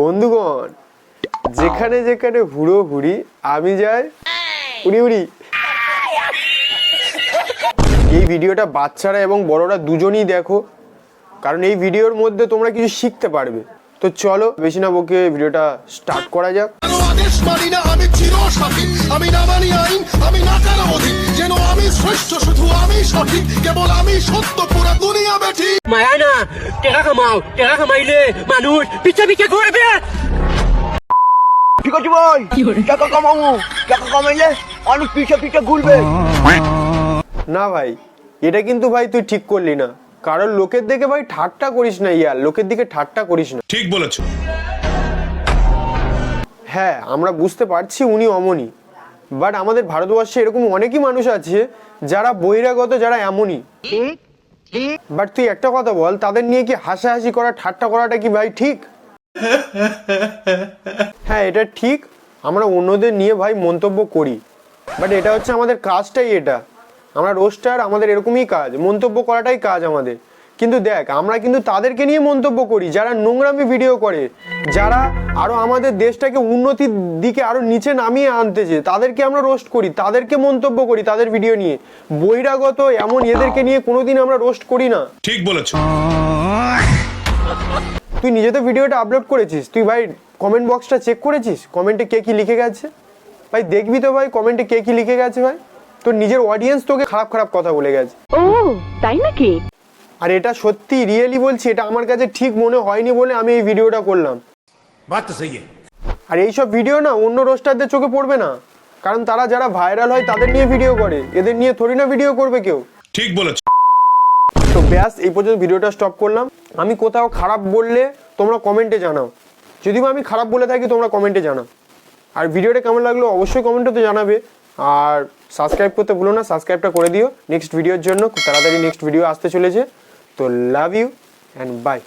বন্ধুগণ, যেখানে যেখানে হুড়ো হুড়ি আমি যাই, উড়ি উড়ি। এই ভিডিওটা বাচ্চারা এবং বড়রা দুজনেই দেখো, কারণ এই ভিডিওর মধ্যে তোমরা কিছু শিখতে পারবে। তো চলো, বেশি না বকে ভিডিওটা স্টার্ট করা যাক। আমি না আমি না শ্রেষ্ঠ শুধু আমি সঠিক কেবল আমি সত্য পুরা দুনিয়া বেঠি মায়া না টেকা কামাও টেকা কামাইলে মানুষ পিছে পিছে ঘুরবে ঠিক আছে ভাই টাকা কামাবো টাকা কামাইলে অনেক পিছে পিছে ঘুরবে। না ভাই এটা কিন্তু ভাই তুই ঠিক করলি না। কারণ লোকের দিকে ভাই ঠাট্টা করিস না ইয়ার লোকের দিকে ঠাট্টা করিস না। ঠিক বলেছ। হ্যাঁ আমরা বুঝতে পারছি উনি অমনই বাট আমাদের ভারতবর্ষে এরকম অনেকই মানুষ আছে যারা বহিরাগত, যারা এমনই। বাট তুই একটা কথা বল, তাদের নিয়ে কি হাসাহাসি করা, ঠাট্টা করাটা কি ভাই ঠিক? হ্যাঁ এটা ঠিক। আমরা অন্যদের নিয়ে ভাই মন্তব্য করি। বাট এটা হচ্ছে আমাদের কাজটাই এটা। আমরা রোস্টার আমাদের এরকমই কাজ। মন্তব্য করাটাই কাজ আমাদের। কিন্তু দেখ আমরা কিন্তু তাদেরকে নিয়ে মন্তব্য করি যারা নোংরামি ভিডিও করে যারা আরও আমাদের দেশটাকে উন্নতির দিকে আরও নিচে নামিয়ে আনতেছে তাদেরকে আমরা রোস্ট করি তাদেরকে মন্তব্য করি তাদের ভিডিও নিয়ে। বহিরাগত এমন এদেরকে নিয়ে কোনোদিন আমরা রোস্ট করি না। ঠিক বলেছ। তুই নিজে তো ভিডিওটা আপলোড করেছিস তুই ভাই কমেন্ট বক্সটা চেক করেছিস? কমেন্টে কে কি লিখে গেছে? ভাই দেখবি তো ভাই কমেন্টে কে কি লিখে গেছে ভাই? তোর নিজের অডিয়েন্স তোকে খারাপ খারাপ কথা বলে গেছে। ও তাই নাকি? আর এটা সত্যি রিয়েলি বলছি এটা আমার কাছে ঠিক মনে হয়নি বলে আমি এই ভিডিওটা করলাম। আর এইসব ভিডিও না অন্য রোস্টারদের চোখে পড়বে না। কারণ তারা যারা ভাইরাল হয় তাদের নিয়ে ভিডিও করে। এদের নিয়ে থোড়ি না ভিডিও করবে কেউ। ঠিক বলেছ। তো ব্যাস এই পর্যন্ত ভিডিওটা স্টপ করলাম। আমি কোথাও খারাপ বললে তোমরা কমেন্টে জানাও। যদি আমি খারাপ বলে থাকি তোমরা কমেন্টে জানাও। আর ভিডিওটা কেমন লাগল অবশ্যই কমেন্টে তো জানাবে। আর সাবস্ক্রাইব করতে ভুলো না সাবস্ক্রাইবটা করে দিও। নেক্সট ভিডিওর জন্য খুব তাড়াতাড়ি নেক্সট ভিডিও আসতে চলেছে। to love you and bye.